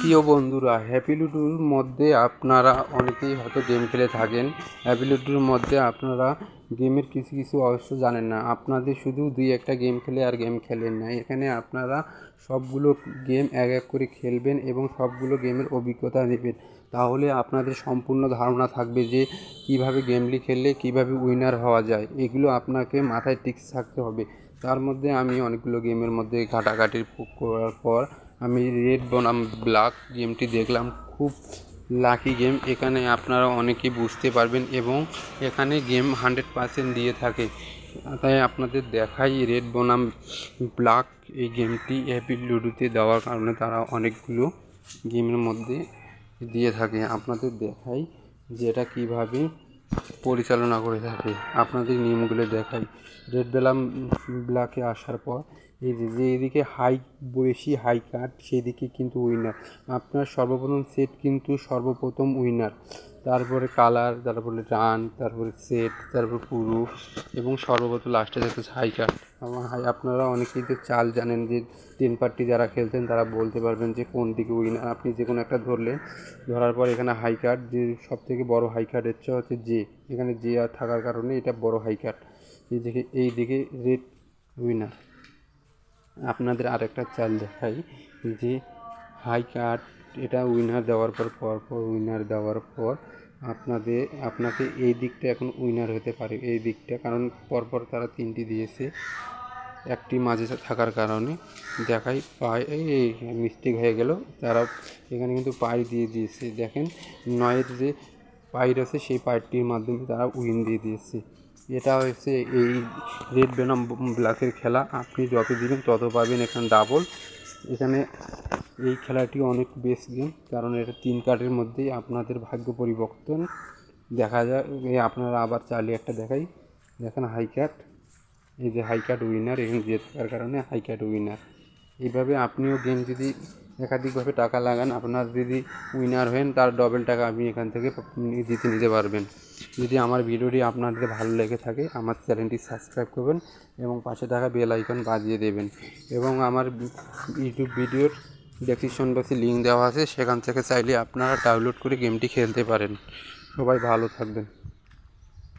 প্রিয় বন্ধুরা হ্যাপি লুডোর মধ্যে আপনারা অনেকেই হয়তো গেম খেলে থাকেন। হ্যাপি লুডোর মধ্যে আপনারা গেমের কিছু কিছু অবশ্য জানেন না। আপনাদের শুধু দুই একটা গেম খেলে আর গেম খেলেন না। এখানে আপনারা সবগুলো গেম এক এক করে খেলবেন এবং সবগুলো গেমের অভিজ্ঞতা নেবেন। তাহলে আপনাদের সম্পূর্ণ ধারণা থাকবে যে কীভাবে গেমটি খেললে কীভাবে উইনার হওয়া যায়। এগুলো আপনাকে মাথায় টিক্স থাকতে হবে। তার মধ্যে আমি অনেকগুলো গেমের মধ্যে ঘাটাঘাটি করার পর আমি রেড বনাম ব্ল্যাক গেমটি দেখলাম, খুব লাকি গেম এখানে আপনারা অনেকেই বুঝতে পারবেন এবং এখানে গেম হান্ড্রেড পার্সেন্ট দিয়ে থাকে। তাই আপনাদের দেখাই রেড বনাম ব্ল্যাক এই গেমটি হ্যাপি লুডোতে দেওয়ার কারণে তারা অনেকগুলো গেমের মধ্যে দিয়ে থাকে। আপনাদের দেখাই যে এটা কীভাবে পরিচালনা করে থাকে। আপনাদের নিয়মগুলো দেখাই। রেড বেলাম ব্ল্যাকে আসার পর যে এদিকে হাই বেশি হাই কাট সেদিকে কিন্তু উইনার আপনার সর্বপ্রথম সেট কিন্তু সর্বপ্রথম উইনার তারপরে কালার তারপরে রান তারপরে সেট তারপরে পুরো এবং সর্বপ্রথম লাস্টে যাচ্ছে হাই কাট আমার হাই আপনারা অনেকেই তো চাল জানেন যে টেন পার্টি যারা খেলতেন তারা বলতে পারবেন যে, কোন দিকে উইনার আপনি যে কোনো একটা ধরলেন, ধরার পর এখানে হাই কাট যে সব থেকে বড়ো হাই কাট হচ্ছে হচ্ছে জে এখানে জে আর থাকার কারণে এটা বড় হাই কাট এই দিকে এই দিকে রেড উইনার আপনাদের আরেকটা চাল দেখাই যে হাই কাট এটা উইনার দেওয়ার পর পরপর উইনার দেওয়ার পর আপনাদের, আপনাকে এই দিকটা এখন উইনার হতে পারে, এই দিকটা। কারণ পরপর তারা তিনটি দিয়েছে, একটি মাঝে থাকার কারণে। দেখাই, পায়, এই মিস্টেক হয়ে গেল। তারা এখানে কিন্তু পাই দিয়ে দিয়েছে। দেখেন, নয়ের যে পাইর আছে, সেই পাইটির মাধ্যমে তারা উইন দিয়ে দিয়েছে। এটা হয়েছে এই রেড বেনাম ব্ল্যাকের খেলা। আপনি যত দিবেন, তত পাবেন এখানে ডাবল এখানে এই খেলাটি অনেক বেস্ট গেম কারণ এটা তিন কার্ডের মধ্যেই আপনাদের ভাগ্য পরিবর্তন দেখা যায়। আপনারা আবার চালিয়ে একটা দেখাই। দেখেন হাই কাট এই যে হাই কাট উইনার এখানে থাকার কারণে হাই কাট উইনার এইভাবে আপনিও গেম যদি একাধিকভাবে টাকা লাগান, আপনার যদি উইনার হন, তার ডবল টাকা আপনি এখান থেকে জিতে নিতে পারবেন। যদি আমার ভিডিওটি আপনাদের ভালো লেগে থাকে, আমার চ্যানেলটি সাবস্ক্রাইব করবেন এবং পাশে থাকা বেল আইকন বাজিয়ে দেবেন। এবং আমার ইউটিউব ভিডিওর ডেসক্রিপশন বক্সে লিঙ্ক দেওয়া আছে, সেখান থেকে চাইলে আপনারা ডাউনলোড করে গেমটি খেলতে পারেন। সবাই ভালো থাকবেন।